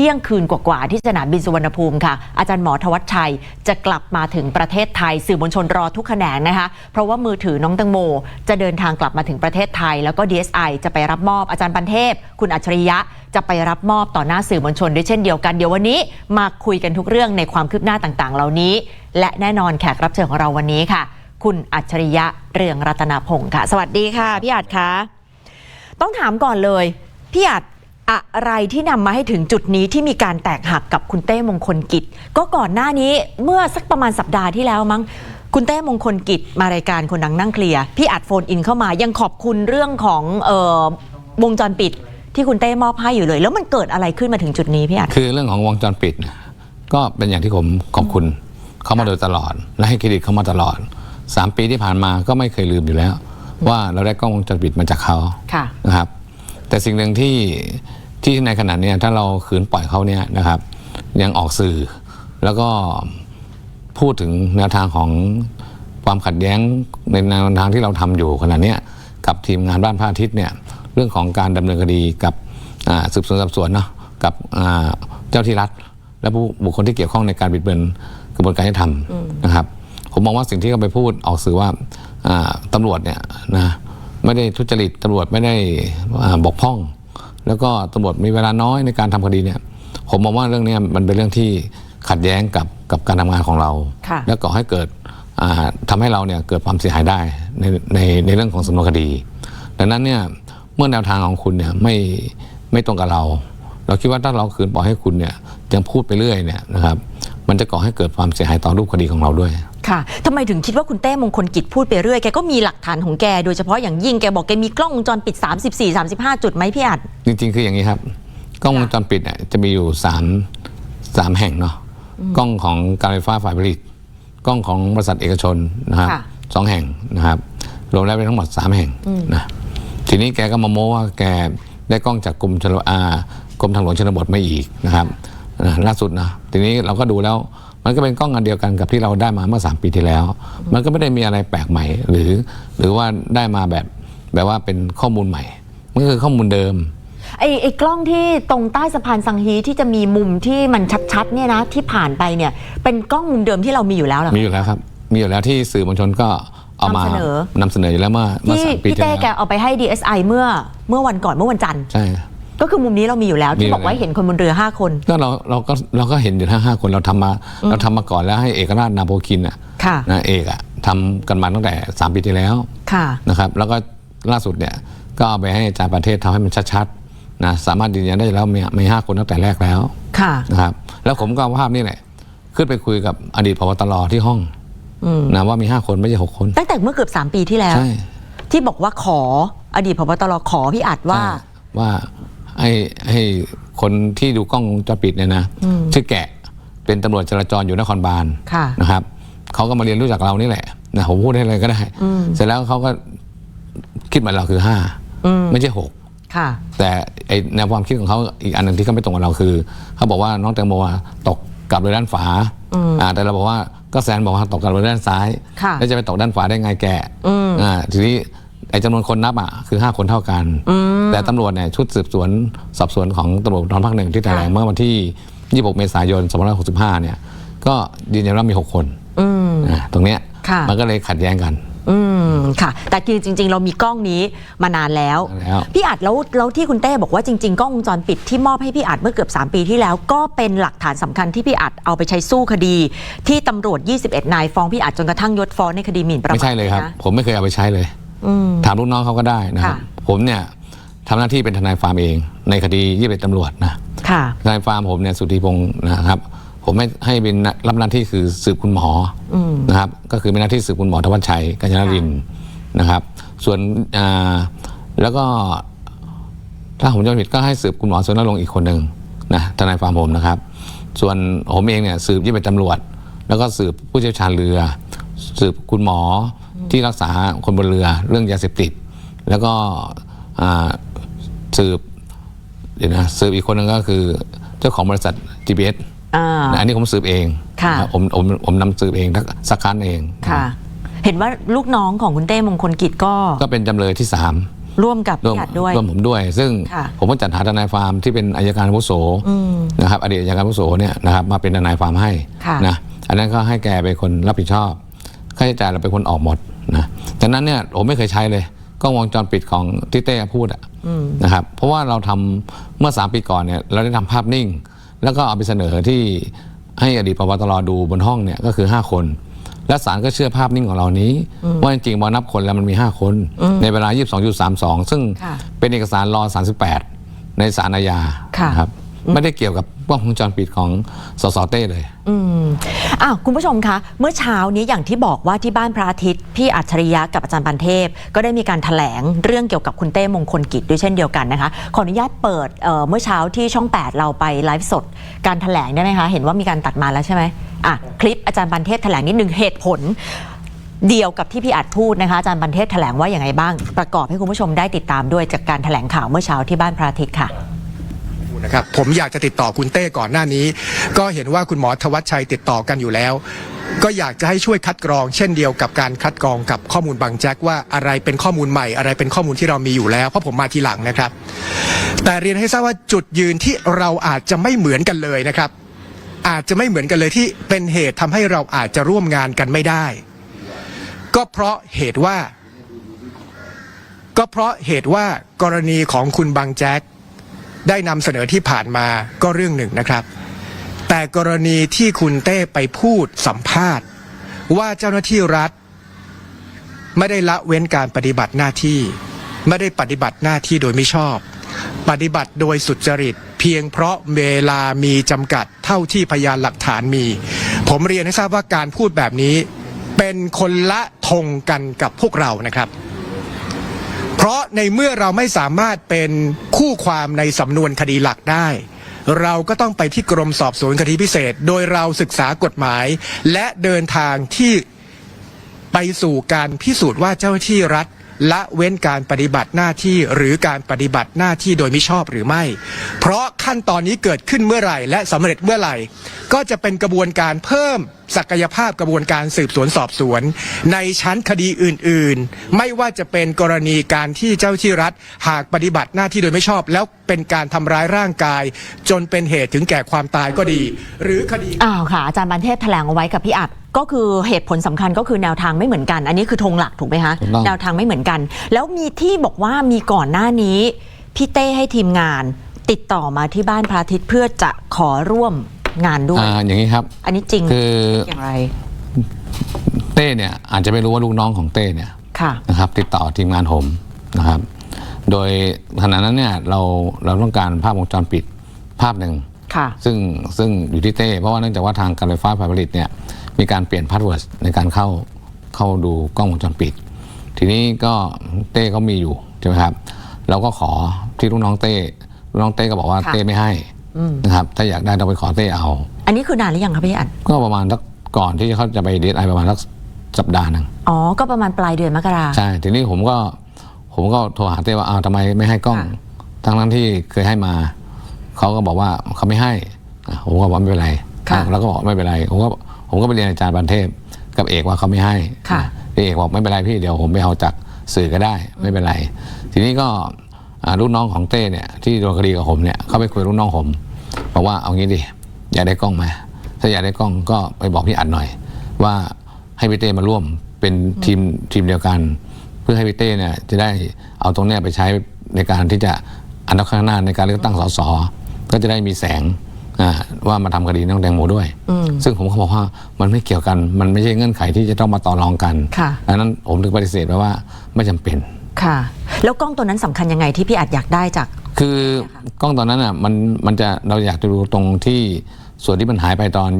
ที่ยงคืนกว่าๆที่สนามบินสุวรรณภูมิค่ะ อาจารย์หมอธวัชชัยจะกลับมาถึงประเทศไทย สื่อมวลชนรอทุกแขนงนะคะ เพราะว่ามือถือน้องตังโม จะเดินทางกลับมาถึงประเทศไทย แล้วก็ DSI จะไปรับมอบอาจารย์ปันเทพ คุณอัจฉริยะจะไปรับมอบต่อหน้าสื่อมวลชนด้วยเช่นเดียวกันเดี๋ยววันนี้ มาคุยกันทุกเรื่องในความคืบหน้าต่างๆ เหล่านี้ และแน่นอนแขกรับเชิญของเราวันนี้ค่ะ คุณอัจฉริยะเรืองรัตนพงศ์ค่ะ สวัสดีค่ะพี่อัจคะต้องถามก่อนเลยพี่อัด อะไรที่นำมาให้ถึงจุดนี้ที่มีการแตกหักกับคุณเต้มงคลกิจ ก็ก่อนหน้านี้เมื่อสักประมาณสัปดาห์ที่แล้วมั้งคุณเต้มงคลกิจมารายการคนดังนั่งเคลียร์พี่อัดโฟนอินเข้ามายังขอบคุณเรื่องของเออวงจรปิดที่คุณเต้มอบให้อยู่เลย แล้วมันเกิดอะไรขึ้นมาถึงจุดนี้พี่อัดคือเรื่องของวงจรปิดเนี่ยก็เป็นอย่างที่ผมขอบคุณเขามาโดยตลอด และให้เครดิตเขามาตลอด 3 ปีที่ผ่านมาก็ไม่เคยลืมอยู่แล้ว ว่าเราได้กล้องวงจรปิดมาจากเขาค่ะนะครับแต่สิ่งหนึ่งที่ ที่ในขณะเนี้ยถ้าเราขืนปล่อยเขาเนี่ยนะครับ ยังออกสื่อ แล้วก็พูดถึงแนวทางของความขัดแย้งในแนวทางที่เราทำอยู่ขณะเนี้ยกับทีมงานบ้านพระอาทิตย์เนี่ยเรื่องของการดำเนินคดีกับอ่าสืบสวนสอบสวนเนาะกับอ่าเจ้าที่รัฐ และผู้บุคคลที่เกี่ยวข้องในการบิดเบือนกระบวนการยุติธรรมนะครับ ผมมองว่าสิ่งที่เขาไปพูดออกสื่อว่าอ่าตำรวจเนี่ยนะไม่ได้ทุจริตตำรวจไม่ได้อ่าบกพร่อง แล้วก็ตำรวจมีเวลาน้อยในการทำคดีเนี่ยผมมองว่าเรื่องเนี้ยมันเป็นเรื่องที่ขัดแย้งกับกับการทำงานของเราค่ะและก่อให้เกิดอ่าทำให้เราเนี่ยเกิดความเสียหายได้ในในในเรื่องของสำนวนคดี ดังนั้นเนี่ยเมื่อแนวทางของคุณเนี่ยไม่ไม่ตรงกับเรา เราคิดว่าถ้าเราคืนปล่อยให้คุณเนี่ยยังพูดไปเรื่อยเนี่ยนะครับมันจะก่อให้เกิดความเสียหายต่อรูปคดีของเราด้วย ค่ะทำไมถึงคิดว่าคุณเต้มงคลกิจพูดไปเรื่อย แกก็มีหลักฐานของแก โดยเฉพาะอย่างยิ่งแกบอกแกมีกล้องวงจรปิด 34 35 จุดไหมพี่อัด จริงๆ คืออย่างนี้ครับ กล้องวงจรปิดเนี่ยจะมีอยู่สามสามแห่งเนาะกล้องของการไฟฟ้าฝ่ายผลิต กล้องของบริษัทเอกชนนะครับค่ะ สองแห่งนะครับ รวมแล้วเป็นทั้งหมดสามแห่งนะทีนี้แกก็มาโม้ว่าแกได้กล้องจากกรมชลอากรมทางหลวงชนบทมาอีกนะครับนะล่าสุดนะทีนี้เราก็ดูแล้ว มันก็เป็นกล้องอันเดียวกันกับที่เราได้มาเมื่อ 3 ปีที่แล้ว มันก็ไม่ได้มีอะไรแปลกใหม่ หรือ หรือว่าได้มาแบบแบบว่าเป็นข้อมูลใหม่ มันก็คือข้อมูลเดิมไอ้ไอ้กล้องที่ตรงใต้สะพานสังฮีที่จะมีมุมที่มันชัดๆเนี่ยนะที่ผ่านไปเนี่ยเป็นกล้องมุมเดิมที่เรามีอยู่แล้วเหรอมีอยู่แล้วครับ มีอยู่แล้วที่สื่อมวลชนก็เอามานำเสนอ นำเสนออยู่แล้วเมื่อเมื่อที่สามปีพี่ที่เต้แกแล้วเอาไปให้ DSI เมื่อเมื่อวันก่อนเมื่อวันจันทร์ ใช่ ก็คือมุมนี้เรามีอยู่แล้วมีที่อยู่บอกว่าแล้วเห็นคนบนเรือ 5 คน ก็เราเราก็เราก็เห็นอยู่ทั้งห้าคนเราทำมาเราทำมาก่อนแล้วให้เอกราชนาโพคินอะค่ะ นะเอกอะทำกันมาตั้งแต่สามปีที่แล้วค่ะ นะครับแล้วก็ล่าสุดเนี่ยก็เอาไปให้อาจารย์ประเทศทำให้มันชัดๆนะสามารถยืนยันได้แล้วมีมีห้าคนตั้งแต่แรกแล้วค่ะ นะครับแล้วผมก็เอาภาพนี่แหละขึ้นไปคุยกับอดีตพบตรที่ห้องอืม นะว่ามีห้าคนไม่ใช่หกคน ตั้งแต่เมื่อเกือบ 3 ปีที่แล้ว ใช่ ที่บอกว่าขออดีตพบตรขอพี่อัดว่า ใช่ว่า ให้ให้คนที่ดูกล้องวงจรปิดเนี่ยนะชื่อแกะเป็นตำรวจจราจรอยู่นครบาลค่ะ นะครับเขาก็มาเรียนรู้จากเรานี่แหละนะผมพูดได้เลยก็ได้ เสร็จแล้วเขาก็คิดเหมือนเราคือห้าอืมไม่ใช่หกค่ะ แต่ไอแนวความคิดของเขาอีกอันหนึ่งที่เขาไม่ตรงกับเราคือเขาบอกว่าน้องแตงโมอะตกกลับโดยด้านฝาอ่าแต่เราบอกว่าก็แซนบอกว่าตกกลับโดยด้านซ้ายค่ะแล้วจะไปตกด้านฝาได้ไงแกอ่าทีนี้ ไอ้จำนวนคนนับอะคือ 5 คนเท่ากัน แต่ตำรวจเนี่ยชุดสืบสวนสอบสวนของตำรวจภูธรภาคหนึ่งที่แถลงค่ะเมื่อวันที่ 26 เมษายน 2565 เนี่ย ก็ยืนยันว่ามี 6 คนอืมอ่าตรงเนี้ยค่ะมันก็เลยขัดแย้งกันอืมค่ะ แต่คือจริง ๆ เรามีกล้องนี้มานานแล้วนานแล้ว พี่อัดแล้วแล้วที่คุณเต้บอกว่าจริง ๆ กล้องวงจรปิดที่มอบให้พี่อัดเมื่อเกือบ 3 ปีที่แล้ว ก็เป็นหลักฐานสำคัญที่พี่อัดเอาไปใช้สู้คดี ที่ตำรวจ 21 นายฟ้องพี่อัดจนกระทั่งยศฟ้องในคดีหมิ่นประมาทไม่ใช่เลยครับนะผมไม่เคยเอาไปใช้เลยอืม ถามลูกน้องเขาก็ได้นะครับค่ะผมเนี่ยทำหน้าที่เป็นทนายฟาร์มเอง ในคดียี่สิบตำรวจนะค่ะ ทนายฟาร์มผมเนี่ยสุทธิพงศ์นะครับ ผมให้ให้เป็นรับหน้าที่คือสืบคุณหมออนะครับ ก็คือเป็นหน้าที่สืบคุณหมอธวัชชัยกัญญารินทร์นะครับ ส่วนอ่าแล้วก็ถ้าผมจำไม่ผิดก็ให้สืบคุณหมอสุนทรลงค์อีกคนหนึ่งนะทนายฟาร์มผมนะครับ ส่วนผมเองเนี่ยสืบยี่เป็นตำรวจ แล้วก็สืบผู้เชี่ยวชาญเรือ สืบคุณหมอ ที่รักษาคนบนเรือเรื่องยาเสพติด แล้วก็อ่าสืบเดี๋ยวนะสืบอีกคนหนึ่งก็คือเจ้าของบริษัท GPS อ่านะอันนี้ผมสืบเองค่ะนะผมผมผมนำสืบเองทักสักครั้งเองค่ะ เห็นว่าลูกน้องของคุณเต้มงคลกิจก็ ก็เป็นจำเลยที่สามร่วมกับร่วมพี่อัดด้วยร่วมผมด้วย ซึ่งค่ะผมก็จัดหาทนายความที่เป็นอายการอาวุโสอืมนะครับอดีตอายการอาวุโสเนี่ยนะครับมาเป็นทนายความให้ค่ะนะอันนั้นก็ให้แกเป็นคนรับผิดชอบค่าใช้จ่ายเราเป็นคนออกหมด นะจากนั้นเนี่ยผมไม่เคยใช้เลยกล้องวงจรปิดของที่เต้พูดอะนะครับเพราะว่าเราทำเมื่อ 3 ปีก่อนเนี่ยเราได้ทำภาพนิ่ง แล้วก็เอาไปเสนอที่ให้อดีตปปตรดูบนห้องเนี่ยก็คือ 5 คน และศาลก็เชื่อภาพนิ่งของเรานี้ ว่าจริงๆพอนับคนแล้วมันมี 5 คน ในเวลา 22.32 ซึ่งค่ะเป็นเอกสารรอ 38 ในศาลอาญาค่ะนะครับไม่ได้เกี่ยวกับ กล้องวงจรปิดของสสเต้เลย อืมอ้าวคุณผู้ชมคะ เมื่อเช้านี้อย่างที่บอกว่าที่บ้านพระอาทิตย์ พี่อัจฉริยะกับอาจารย์ปันเทพ ก็ได้มีการถแถลงเรื่องเกี่ยวกับคุณเต้มงคลกิจด้วยเช่นเดียวกันนะคะ ขออนุญาตเปิดเเมื่อเช้าที่ช่อง 8 เราไปไลฟ์สด การถแถลงได้ไหมคะ เห็นว่ามีการตัดมาแล้วใช่ไหมอะคลิปอาจารย์ปันเทพแถลงนิดนึงเหตุผลเดียวกับที่พี่อัดพูดนะคะอาจารย์ปันเทพแถลงว่าอย่างไรบ้าง ประกอบให้คุณผู้ชมได้ติดตามด้วยจากการแถลงข่าวเมื่อเช้าที่บ้านพระอาทิตย์ค่ะ นะครับผมอยากจะติดต่อคุณเต้ก่อนหน้านี้ ก็เห็นว่าคุณหมอธวัชชัยติดต่อกันอยู่แล้ว ก็อยากจะให้ช่วยคัดกรอง เช่นเดียวกับการคัดกรองกับข้อมูลบางแจ็คว่าอะไรเป็นข้อมูลใหม่ อะไรเป็นข้อมูลที่เรามีอยู่แล้วเพราะผมมาทีหลังนะครับ แต่เรียนให้ทราบว่าจุดยืนที่เราอาจจะไม่เหมือนกันเลยนะครับ อาจจะไม่เหมือนกันเลยที่เป็นเหตุทำให้เราอาจจะร่วมงานกันไม่ได้ ก็เพราะเหตุว่า ก็เพราะเหตุว่ากรณีของคุณบางแจ็ค ได้นำเสนอที่ผ่านมาก็เรื่องหนึ่งนะครับ แต่กรณีที่คุณเต้ไปพูดสัมภาษณ์ ว่าเจ้าหน้าที่รัฐ ไม่ได้ละเว้นการปฏิบัติหน้าที่ ไม่ได้ปฏิบัติหน้าที่โดยไม่ชอบ ปฏิบัติโดยสุจริต เพียงเพราะเวลามีจำกัดเท่าที่พยานหลักฐานมี ผมเรียนให้ทราบว่าการพูดแบบนี้ เป็นคนละทงกันกับพวกเรานะครับ เพราะในเมื่อเราไม่สามารถเป็นคู่ความในสำนวนคดีหลักได้ เราก็ต้องไปที่กรมสอบสวนคดีพิเศษ โดยเราศึกษากฎหมาย และเดินทางที่ไปสู่การพิสูจน์ว่าเจ้าหน้าที่รัฐ ละเว้นการปฏิบัติหน้าที่หรือการปฏิบัติหน้าที่โดยมิชอบหรือไม่ เพราะขั้นตอนนี้เกิดขึ้นเมื่อไหร่ และสำเร็จเมื่อไหร่ ก็จะเป็นกระบวนการเพิ่มศักยภาพกระบวนการสืบสวนสอบสวน ในชั้นคดีอื่น ๆ ไม่ว่าจะเป็นกรณีการที่เจ้าหน้าที่รัฐ หากปฏิบัติหน้าที่โดยไม่ชอบ แล้วเป็นการทำร้ายร่างกาย จนเป็นเหตุถึงแก่ความตายก็ดี หรือคดีอ้าวค่ะอาจารย์บันเทพแถลงเอาไว้กับพี่อัด ก็คือเหตุผลสำคัญก็คือแนวทางไม่เหมือนกัน อันนี้คือธงหลักถูกไหมคะถูกต้องแนวทางไม่เหมือนกัน แล้วมีที่บอกว่ามีก่อนหน้านี้พี่เต้ให้ทีมงาน ติดต่อมาที่บ้านพระอาทิตย์เพื่อจะขอร่วมงานด้วยอ่าอย่างนี้ครับ อันนี้จริงคืออย่างไรเต้เนี่ยอาจจะไม่รู้ว่าลูกน้องของเต้เนี่ยค่ะนะครับ ติดต่อทีมงานผมนะครับ โดยขณะนั้นเนี่ยเราเราต้องการภาพวงจรปิดภาพหนึ่งค่ะซึ่งซึ่งอยู่ที่เต้เพราะว่าเนื่องจากว่าทางการไฟฟ้าฝ่ายผลิตเนี่ย มีการเปลี่ยนพาสเวิร์ดในการเข้าเข้าดูกล้องวงจรปิด ทีนี้ก็เต้เขามีอยู่ใช่ไหมครับ เราก็ขอที่ลูกน้องเต้ลูกน้องเต้ก็บอกว่าค่ะ เต้ไม่ให้นะครับถ้าอยากได้ต้องไปขอเต้เอา อันนี้คือนานหรือยังคะพี่อัดก็ประมาณสักก่อนที่เขาจะไปเดทไอประมาณสักสัปดาห์หนึ่งอ๋อ ก็ประมาณปลายเดือนมกรา ใช่ทีนี้ผมก็ผมก็โทรหาเต้ว่าอ้าวทำไมไม่ให้กล้อง ค่ะ ทั้งนั้นที่เคยให้มาเขาก็บอกว่าเขาไม่ให้อะผมก็บอกไม่เป็นไรค่ะ อะแล้วก็บอกไม่เป็นไรผมก็ ผมก็ไปเรียนอาจารย์บันเทพกับเอกว่าเขาไม่ให้ค่ะพี่เอกบอกไม่เป็นไรพี่เดี๋ยวผมไปเอาจากสื่อก็ได้ไม่เป็นไร ทีนี้ก็อ่าลูกน้องของเต้เนี่ยที่โดนคดีกับผมเนี่ยเขาไปคุยกับลูกน้องผมบอกว่าเอางี้ดิอยากได้กล้องไหมถ้าอยากได้กล้องก็ไปบอกพี่อัดหน่อย ว่าให้พี่เต้มาร่วมเป็นทีมทีมเดียวกัน เพื่อให้พี่เต้เนี่ยจะได้เอาตรงเนี้ยไปใช้ในการที่จะอนาคตข้างหน้าในการเลือกตั้งสสก็จะได้มีแสง อ่าว่ามาทำคดีน้องแตงโมด้วย ซึ่งผมก็บอกว่ามันไม่เกี่ยวกันมันไม่ใช่เงื่อนไขที่จะต้องมาต่อรองกันค่ะดังนั้นผมถึงปฏิเสธไปว่าไม่จำเป็นค่ะ แล้วกล้องตัวนั้นสำคัญยังไงที่พี่อัดอยากได้จาก คือกล้องตอนนั้นอะมันมันจะเราอยากจะดูตรงที่ส่วนที่มันหายไปตอน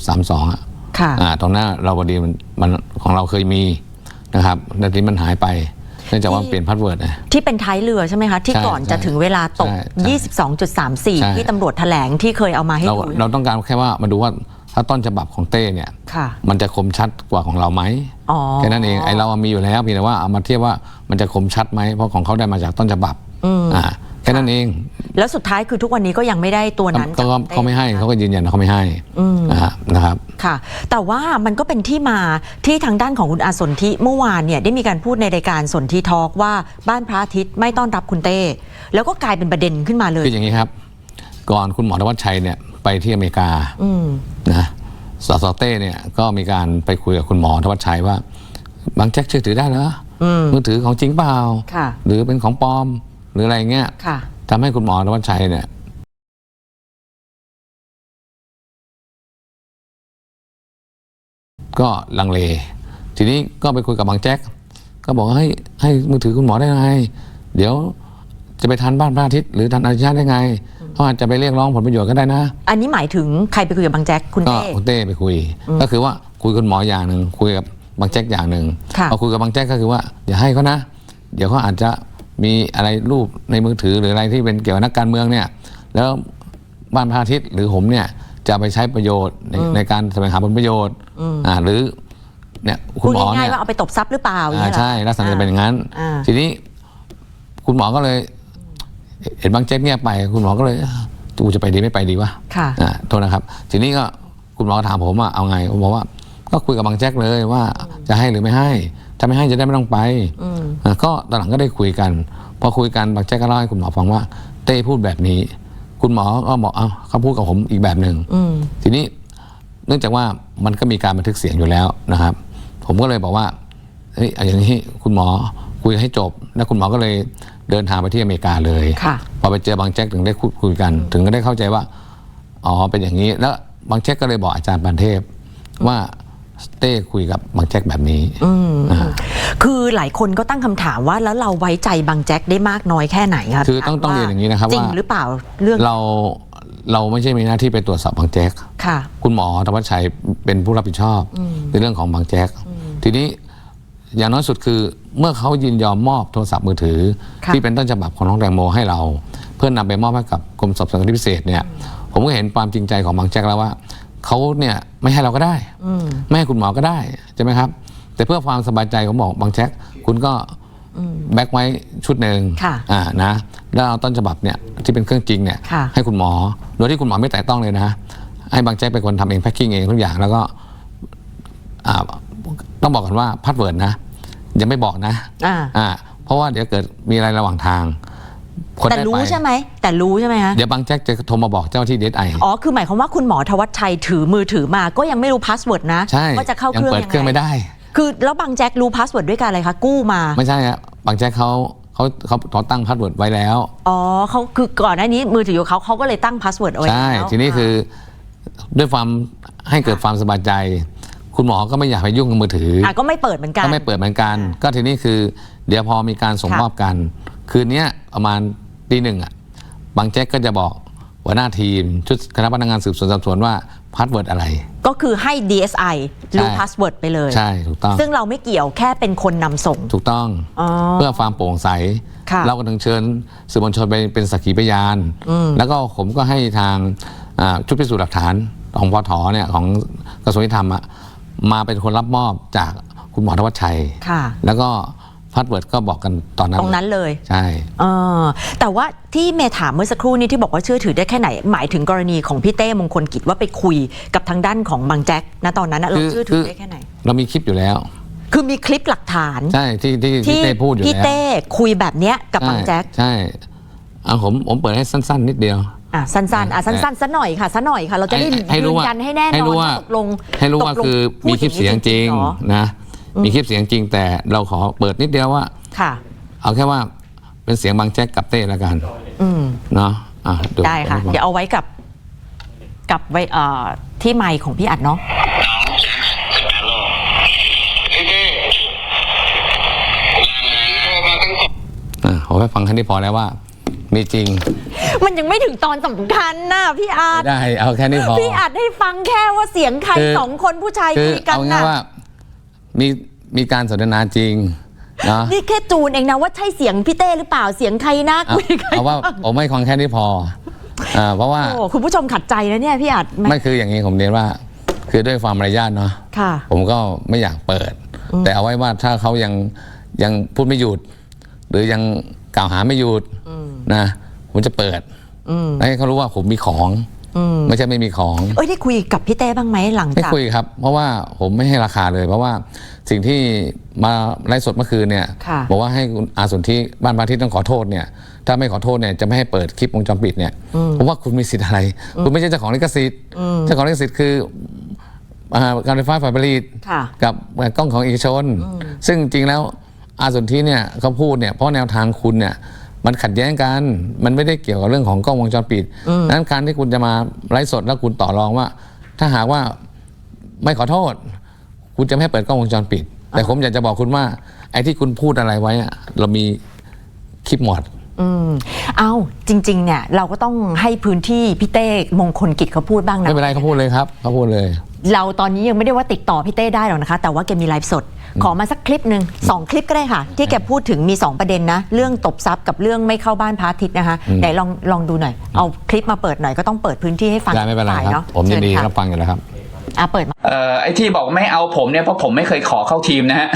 22.32อะค่ะอ่าตรงหน้าเราพอดีมันมันของเราเคยมีนะครับแล้วทีนี้มันหายไป เนื่องจากว่ามันเปลี่ยนพาสเวิร์ดนะ ที่เป็นท้ายเรือใช่ไหมคะ ที่ใช่ก่อนจะถึงเวลาตก ใช่ใช่ใช่ 22.34 ที่ตำรวจแถลงที่เคยเอามาให้เราดูเราต้องการแค่ว่ามาดูว่าถ้าต้นฉบับของเต้เนี่ย ค่ะ มันจะคมชัดกว่าของเราไหมอ๋อ แค่นั้นเองไอเรามีอยู่แล้วเพียงแต่ว่าเอามาเทียบว่ามันจะคมชัดไหมเพราะของเขาได้มาจากต้นฉบับอืมอ่าแค่ค่นั้นเอง แล้วสุดท้ายคือทุกวันนี้ก็ยังไม่ได้ตัวนั้นก็ก็จากเขาไม่ให้เขาก็ยืนยันว่าเขาไม่ให้อืมนะฮะนะครับค่ะ แต่ว่ามันก็เป็นที่มาที่ทางด้านของคุณอาสนธิเมื่อวานเนี่ยได้มีการพูดในรายการสนธิทอล์กว่าบ้านพระอาทิตย์ไม่ต้อนรับคุณเต้ แล้วก็กลายเป็นประเด็นขึ้นมาเลยคืออย่างนี้ครับ ก่อนคุณหมอธวัชชัยเนี่ยไปที่อเมริกาอืมนะสสเต้เนี่ยก็มีการไปคุยกับคุณหมอธวัชชัยว่าบางแจ็คเชื่อถือได้เหรออืมมือถือของจริงเปล่าค่ะหรือเป็นของปลอม หรืออะไรเงี้ยค่ะ ทำให้คุณหมอธวัชชัยเนี่ยก็ลังเล ทีนี้ก็ไปคุยกับบางแจ็ค ก็บอกว่าให้ให้มือถือคุณหมอได้ไง เดี๋ยวจะไปทันบ้านพระอาทิตย์หรือทันอาชญาได้ไงเขาอาจจะไปเรียกร้องผลประโยชน์ก็ได้นะ อันนี้หมายถึงใครไปคุยกับบางแจ็คคุณก็เต้ คุณเต้ไปคุย ก็คือว่าคุยกับคุณหมออย่างหนึ่งคุยกับบางแจ็คอย่างหนึ่งค่ะ พอคุยกับบางแจ็คก็คือว่าอย่าให้เขานะ เดี๋ยวเขาอาจจะ มีอะไรรูปในมือถือหรืออะไรที่เป็นเกี่ยวกับนักการเมืองเนี่ยแล้วบ้านพระอาทิตย์หรือผมเนี่ยจะไปใช้ประโยชน์ในในการแสวงหาผลประโยชน์อ่าหรือเนี่ยคุพูณดหมอง่ายเนี่ยๆว่าเอาไปตบทรัพย์หรือเปล่าอย่างอ่าเงี้ยเหรอใช่ลักษณะจะเป็นอย่างนั้นอ่าทีนี้คุณหมอก็เลย เห็นบางแจ็คเนี่ยไปคุณหมอก็เลยกูจะไปดีไม่ไปดีวะค่ะอ่าโทษนะครับ ทีนี้ก็คุณหมอถามผมว่าเอาไงผมบอกว่า ก็คุยกับบางแจ็คเลยว่าจะให้หรือไม่ให้ ถ้าไม่ให้จะได้ไม่ต้องไปอืมอ่าก็ตอนหลังก็ได้คุยกัน พอคุยกันบางแจ็คก็เล่าให้คุณหมอฟังว่า เต้พูดแบบนี้ คุณหมอก็บอกเอาเขาพูดกับผมอีกแบบหนึ่งอืมทีนี้เนื่องจากว่ามันก็มีการบันทึกเสียงอยู่แล้วนะครับ ผมก็เลยบอกว่าเฮ้ยเอาอย่างนี้คุณหมอคุยให้จบ แล้วคุณหมอก็เลยเดินทางไปที่อเมริกาเลยค่ะพอไปเจอบางแจ็คถึงได้คุยคุยกัน ถึงก็ได้เข้าใจว่าอ๋อเป็นอย่างนี้ แล้วบางแจ็คก็เลยบอกอาจารย์ปันเทพว่า เต้คุยกับบางแจ็คแบบนี้อืมอ่าคือหลายคนก็ตั้งคำถามว่าแล้วเราไว้ใจบางแจ็คได้มากน้อยแค่ไหนครับคือต้องต้องเรียนอย่างนี้นะครับจริงว่าหรือเปล่าเรื่องเราเราไม่ใช่มีหน้าที่ไปตรวจสอบบางแจ็คค่ะ คุณหมอธวัชชัยเป็นผู้รับผิดชอบในเรื่องของบางแจ๊กทีนี้อย่างน้อยสุดคือเมื่อเขายินยอมมอบโทรศัพท์มือถือค่ะที่เป็นต้นฉบับของน้องแตงโมให้เรา เพื่อนนำไปมอบให้กับกรมสอบสวนคดีพิเศษเนี่ยผมก็เห็นความจริงใจของบางแจ๊กแล้วว่า เขาเนี่ยไม่ให้เราก็ได้อืมไม่ให้คุณหมอก็ได้ใช่ไหมครับ แต่เพื่อความสบายใจผมบอกบางแจ็คคุณก็แบ็กไว้ชุดหนึ่งค่ะอ่านะแล้วเอาต้นฉบับเนี่ยที่เป็นเครื่องจริงเนี่ยค่ะให้คุณหมอโดยที่คุณหมอไม่แตะต้องเลยนะให้บางแจ็คเป็นคนทำเองแพ็คกิ้งเองทุกอย่างแล้วก็อ่าต้องบอกกันว่าพาสเวิร์ดนะยังไม่บอกนะอ่าอ่าเพราะว่าเดี๋ยวเกิดมีอะไรระหว่างทาง คนแต่ได้รู้ไปใช่ไหมแต่รู้ใช่ไหมฮะเดี๋ยวบางแจ็คจะโทรมาบอกเจ้าที่เดสไออ๋อคือหมายความว่าคุณหมอธวัชชัยถือมือถือมาก็ยังไม่รู้พาสเวิร์ดนะใช่ว่าจะเข้ายัเครื่องเปิดยังเครื่องไม่ไงได้ คือแล้วบางแจ็ครู้พาสเวิร์ดด้วยการอะไรคะกู้มา ไม่ใช่ครับบางแจ็คเขาเขาเขาเขาตั้งพาสเวิร์ดไว้แล้ว อ๋อเขาคือก่อนหน้านี้มือถือของเขาเขาก็เลยตั้งพาสเวิร์ดเอาไว้ใช่ แล้วทีนี้คือด้วยความให้เกิดความสบายใจ คุณหมอก็ไม่อยากไปยุ่งกับมือถือออะก็ไม่เปิดเหมือนกัน ก็ไม่เปิดเหมือนกัน ก็ทีนี้คือ เดี๋ยวพอมีการส่งค่ะ มอบกัน คืนเนี้ยประมาณ ตีหนึ่งอะบางแจ็คก็จะบอกหัวหน้าทีม ชุดคณะพนักงานสืบสวนสอบสวนว่าพาสเวิร์ดอะไร ก็คือให้ DSI รู้ใช่พาสเวิร์ดไปเลย ใช่ถูกต้อง ซึ่งเราไม่เกี่ยวแค่เป็นคนนำส่ง ถูกต้องอ๋อเพื่อความโปร่งใส ค่ะ เราก็ถึงเชิญสื่อมวลชนไปเป็นสักขีพยาน แล้วก็ผมก็ให้ทางอ่าชุดพิสูจน์หลักฐานของพทเนี่ยของกระทรวงยุติธรรมอะมาเป็นคนรับมอบจากคุณหมอธวัชชัย ค่ะ แล้วก็ พาสเวิร์ดก็บอกกันตอนนั้นตรงนั้นเลยใช่เออแต่ว่าที่เมย์ถามเมื่อสักครู่นี้ที่บอกว่าเชื่อถือได้แค่ไหน หมายถึงกรณีของพี่เต้มงคลกิจว่าไปคุยกับทางด้านของบางแจ็คนะตอนนั้นนะเราคือเชื่อถืคืออได้แค่ไหน เรามีคลิปอยู่แล้ว คือมีคลิปหลักฐานใช่ที่ที่ที่เต้พูดอยู่พี่แล้วเต้คุยแบบเนี้ยกับบางแจ็คใช่เอาผมผมเปิดให้สั้น ๆ นิดเดียวอะสั้นๆอะสั้นๆซะหน่อยค่ะซะหน่อยค่ะ เราจะได้ให้รู้ยืนว่ายันให้แน่นให้อนรู้ว่าว่าตกลงให้รู้ว่าตกลงคือพูดมีคลิปเสียงจริงเหอนะ มีคลิปเสียงจริงแต่เราขอเปิดนิดเดียวว่า ค่ะ เอาแค่ว่าเป็นเสียงบางแจ็คกับเต้แล้วกันอืม เนาะอะได้ค่ะ เดี๋ยวเอาไว้กับ กับไว้เอ่อที่ไมค์ของพี่อัดเนาะน้องแจ็คสเปโร่พี่เต้โทรมาตั้งสอง อะผมให้ฟังแค่นี้พอแล้วว่า มีจริงมันยังไม่ถึงตอนสำคัญนะพี่อาร์ตได้เอาแค่นี้พอ พี่อัดให้ฟังแค่ว่าเสียงใครคือสองคนผู้ชายคือคุยกันเอาง่าน่ะยว่า มีมีการสนทนาจริงเนาะนี่แค่จูนเองนะว่าใช่เสียงพี่เต้หรือเปล่าเสียงใครนะเอาคุยกันเอาว่าผมไม่ฟังแค่นี้พออ่าเพราะว่าโอ้คุณผู้ชมขัดใจนะเนี่ยพี่อัดไม่คืออย่างนี้ผมเรียนว่า คือด้วยความมารยาทเนาะค่ะผมก็ไม่อยากเปิด แต่เอาไว้ว่าถ้าเขายังยังพูดไม่หยุด หรือยังกล่าวหาไม่หยุดนะผมจะเปิดอืมให้เขารู้ว่าผมมีของ อืมไม่ใช่ไม่มีของ เอ้ยได้คุยกับพี่เต้บ้างไหมหลังไม่จากคุยครับ เพราะว่าผมไม่ให้ราคาเลย เพราะว่าสิ่งที่มาไลฟ์สดเมื่อคืนเนี่ย ค่ะ บอกว่าให้คุณอาสนที่บ้านพระอาทิตย์ต้องขอโทษเนี่ย ถ้าไม่ขอโทษเนี่ยจะไม่ให้เปิดคลิปวงจรปิดเนี่ยผมว่าคุณมีสิทธิ์อะไร คุณไม่ใช่เจ้าของลิขสิทธิ์เจ้าของลิขสิทธิ์คืออ่าการไฟฟ้าฝ่ายผลิต ค่ะ กับกล้องของเอกชน ซึ่งจริงแล้วอาสนที่เนี่ยเขาพูดเนี่ยเพราะแนวทางคุณเนี่ย มันขัดแย้งกัน มันไม่ได้เกี่ยวกับเรื่องของกล้องวงจรปิดดังนั้นการที่คุณจะมาไลฟ์สดแล้วคุณต่อรองว่า ถ้าหากว่าไม่ขอโทษ คุณจะไม่ให้เปิดกล้องวงจรปิด แต่ผมอยากจะบอกคุณว่า ไอ้ที่คุณพูดอะไรไว้อะเรามีคลิปหมดอืมเอาจริง ๆ เนี่ยเราก็ต้องให้พื้นที่พี่เต้มงคลกิจเขาพูดบ้างนะไม่เป็นไรเขาพูดเลยครับเขาพูดเลย เราตอนนี้ยังไม่ได้ว่าติดต่อพี่เต้ได้หรอกนะคะ แต่ว่าแกมีไลฟ์สด ขอมาสักคลิปหนึ่งสองคลิปก็ได้ค่ะ ที่แกพูดถึงมี 2 ประเด็นนะ เรื่องตบซับกับเรื่องไม่เข้าบ้านพระอาทิตย์นะคะอืมไหนลองลองดูหน่อย เอาคลิปมาเปิดหน่อยก็ต้องเปิดพื้นที่ให้ฟังได้ไม่เป็นไรฝ่ายครับเนาะผมยินดีเชิญค่ะรับฟังอยู่แล้วครับ อะเปิดมา เอ่อไอ้ที่บอกไม่เอาผมเนี่ยเพราะผมไม่เคยขอเข้าทีมนะฮะ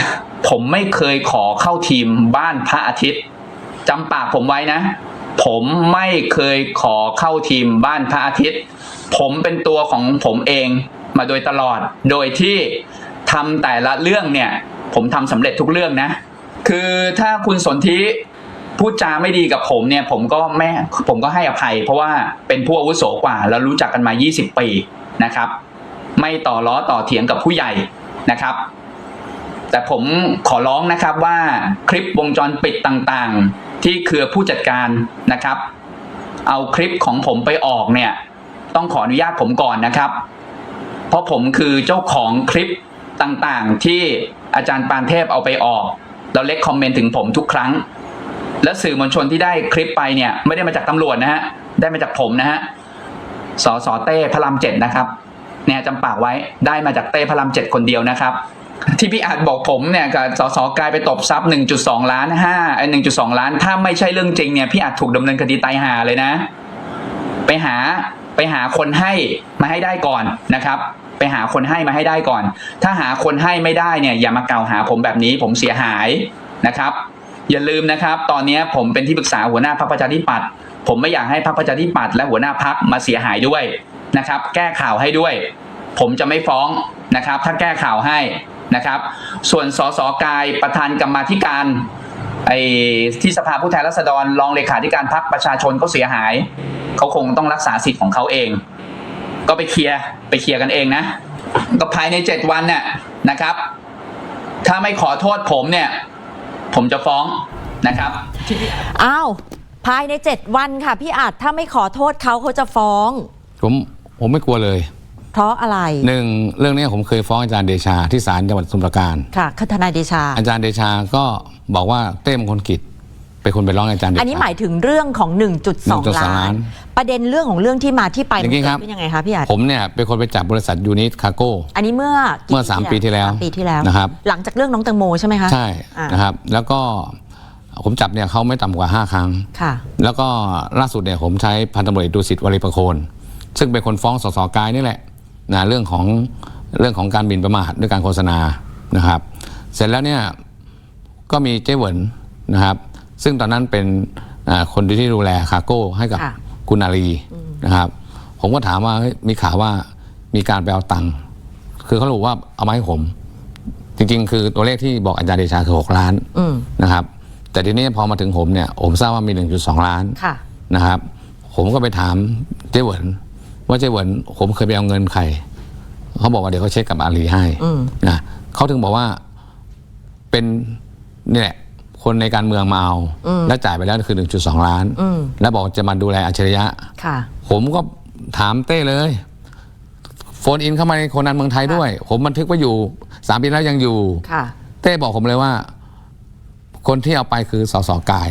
ผมไม่เคยขอเข้าทีมบ้านพระอาทิตย์จำปากผมไว้นะ ผมไม่เคยขอเข้าทีมบ้านพระอาทิตย์ ผมเป็นตัวของผมเองมาโดยตลอด โดยที่ ทำแต่ละเรื่องเนี่ย ผมทำสำเร็จทุกเรื่องนะ คือถ้าคุณสนธิพูดจาไม่ดีกับผมเนี่ย ผมก็แม่ผมก็ให้อภัย เพราะว่าเป็นผู้อาวุโสกว่า แล้วรู้จักกันมา 20 ปีนะครับ ไม่ต่อล้อต่อเถียงกับผู้ใหญ่นะครับ แต่ผมขอร้องนะครับว่าคลิปวงจรปิดต่างๆ ที่เครือผู้จัดการนะครับ เอาคลิปของผมไปออกเนี่ย ต้องขออนุญาตผมก่อนนะครับ เพราะผมคือเจ้าของคลิป ต่างๆ ที่อาจารย์ปานเทพเอาไปออกแล้วเล็กคอมเมนต์ถึงผมทุกครั้ง และสื่อมวลชนที่ได้คลิปไปเนี่ย ไม่ได้มาจากตำรวจนะฮะ ได้มาจากผมนะฮะสสเต้พระรามเจ็ดนะครับ เนี่ยจำปากไว้ได้มาจากเต้พระรามเจ็ดคนเดียวนะครับ ที่พี่อาจบอกผมเนี่ยกับสสกลายไปตบซับ1.2 ล้าน5ไอ้1.2 ล้าน ถ้าไม่ใช่เรื่องจริงเนี่ยพี่อาจถูกดำเนินคดีตายหาเลยนะ ไปหาไปหาคนให้มาให้ได้ก่อนนะครับ หาคนให้มาให้ได้ก่อน ถ้าหาคนให้ไม่ได้เนี่ยอย่ามาเกล่าวหาผมแบบนี้ผมเสียหายนะครับ อย่าลืมนะครับ ตอนนี้ผมเป็นที่ปรึกษาหัวหน้าพรรคประชาธิปัตย์ผมไม่อยากให้พรรคประชาธิปัตย์และหัวหน้าพรรคมาเสียหายด้วยนะครับ แก้ข่าวให้ด้วย ผมจะไม่ฟ้องนะครับ ถ้าแก้ข่าวให้นะครับ ส่วนสสกายประธานกรรมาธิการไอ้ที่สภาผู้แทนราษฎรรองเลขาธิการพรรคประชาชนเขาเสียหาย เขาคงต้องรักษาสิทธิ์ของเขาเอง ก็ไปเคลียร์ไปเคลียร์กันเองนะ ก็ภายในเจ็ดวันเนี่ยนะครับ ถ้าไม่ขอโทษผมเนี่ย ผมจะฟ้องนะครับอ้าวภายใน7วันค่ะ พี่อาจถ้าไม่ขอโทษเขาเขาจะฟ้อง ผมผมไม่กลัวเลย เพราะอะไรหนึ่งเรื่องนี้ผมเคยฟ้องอาจารย์เดชาที่ศาลจังหวัดสมุทรปราการค่ะคือทนายเดชา อาจารย์เดชาก็บอกว่าเต้มงคลกิจ เป็นคนไปร้องอาจารย์เดชาอันนี้หมายถึงเรื่องของ 1.2 1.2ล้าล้านนประเด็นเรื่องของเรื่องที่มาที่ไปอมันย่างนี้เกิครัดบขึ้นยังไงคะพี่อาจผมเนี่ยเป็นคนไปจับบริษัทยูนิตคาโก้อันนี้เมื่อกี่เมื่อสามปีที่แล้วสามปีที่แล้วนะครับหลังจากเรื่องน้องแตงโมใช่ไหมคะใช่อ่านะครับแล้วก็ผมจับเนี่ยเขาไม่ต่ำกว่า 5 ครั้งค่ะแล้วก็ล่าสุดเนี่ยผมใช้พันตำรวจเอกดุสิตวริประโคน ซึ่งเป็นคนฟ้องสสกายนี่แหละนะเรื่องของเรื่องของการบินประมาทด้วยการโฆษณานะครับ เสร็จแล้วเนี่ยก็มีเจ๊เหวินนะครับ ซึ่งตอนนั้นเป็นอ่าคนที่ดูแลคาร์โก้ให้กับค่ะคุณนาลีนะครับ ผมก็ถามว่าเฮ้ยมีข่าวว่ามีการไปเอาตังค์คือเขาบอกว่าเอามาให้ผม จริงๆ คือตัวเลขที่บอกอาจารย์เดชาคือ 6 ล้านอืมนะครับ แต่ทีนี้พอมาถึงผมเนี่ย ผมทราบว่ามี 1.2 ล้านค่ะนะครับ ผมก็ไปถามเจ๊เหวินว่าเจ๊เหวินผมเคยไปเอาเงินใครเขาบอกว่าเดี๋ยวเขาเช็คกับอาลีให้อืมนะเขาถึงบอกว่าเป็นนี่แหละ คนในการเมืองมาเอาอืมแล้วจ่ายไปแล้วคือ 1.2 ล้านอืมแล้วบอกจะมาดูแลอัจฉริยะค่ะผมก็ถามเต้เลยโฟนอินเข้ามาในคนนั้นเมืองไทยด้วย ผมบันทึกไว้อยู่สามปีแล้วยังอยู่ค่ะเต้บอกผมเลยว่า คนที่เอาไปคือสสกาย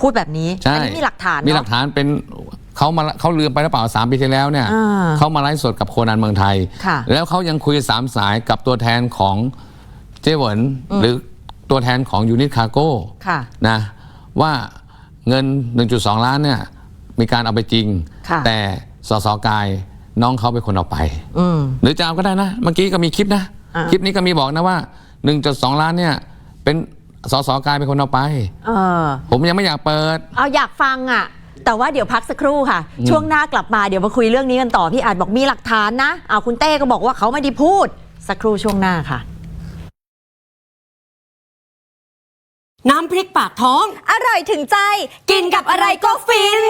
พูดแบบนี้ใช่อันี้มีหลักฐานมีหลักเนอะฐานเป็นเขามาเขาลืมไปหรือเปล่าสามปีที่แล้วเนี่ยอ่าเขามาไลฟ์สดกับโคนันเมืองไทยค่ะแล้วเขายังคุยสามสายกับตัวแทนของเจเหวินหรือ ตัวแทนของยูนิตคาร์โก้ค่ะ นะว่าเงิน 1.2 ล้านเนี่ยมีการเอาไปจริง ค่ะ แต่สสกายน้องเขาเป็นคนเอาไปหรือจะเอาก็ได้นะ เมื่อกี้ก็มีคลิปนะ อ่คลิปนี้ก็มีบอกนะว่า 1.2 ล้านเนี่ยเป็นสสกายเป็นคนเอาไปผมยังไม่อยากเปิด เอาอยากฟังอะ แต่ว่าเดี๋ยวพักสักครู่ค่ะ ช่วงหน้ากลับมาเดี๋ยวมาคุยเรื่องนี้กันต่อ พี่อาจบอกมีหลักฐานนะเอาคุณเต้ก็บอกว่าเขาไม่ได้พูด สักครู่ช่วงหน้าค่ะ น้ำพริกปากท้อง อร่อยถึงใจ กินกับอะไรก็ฟิน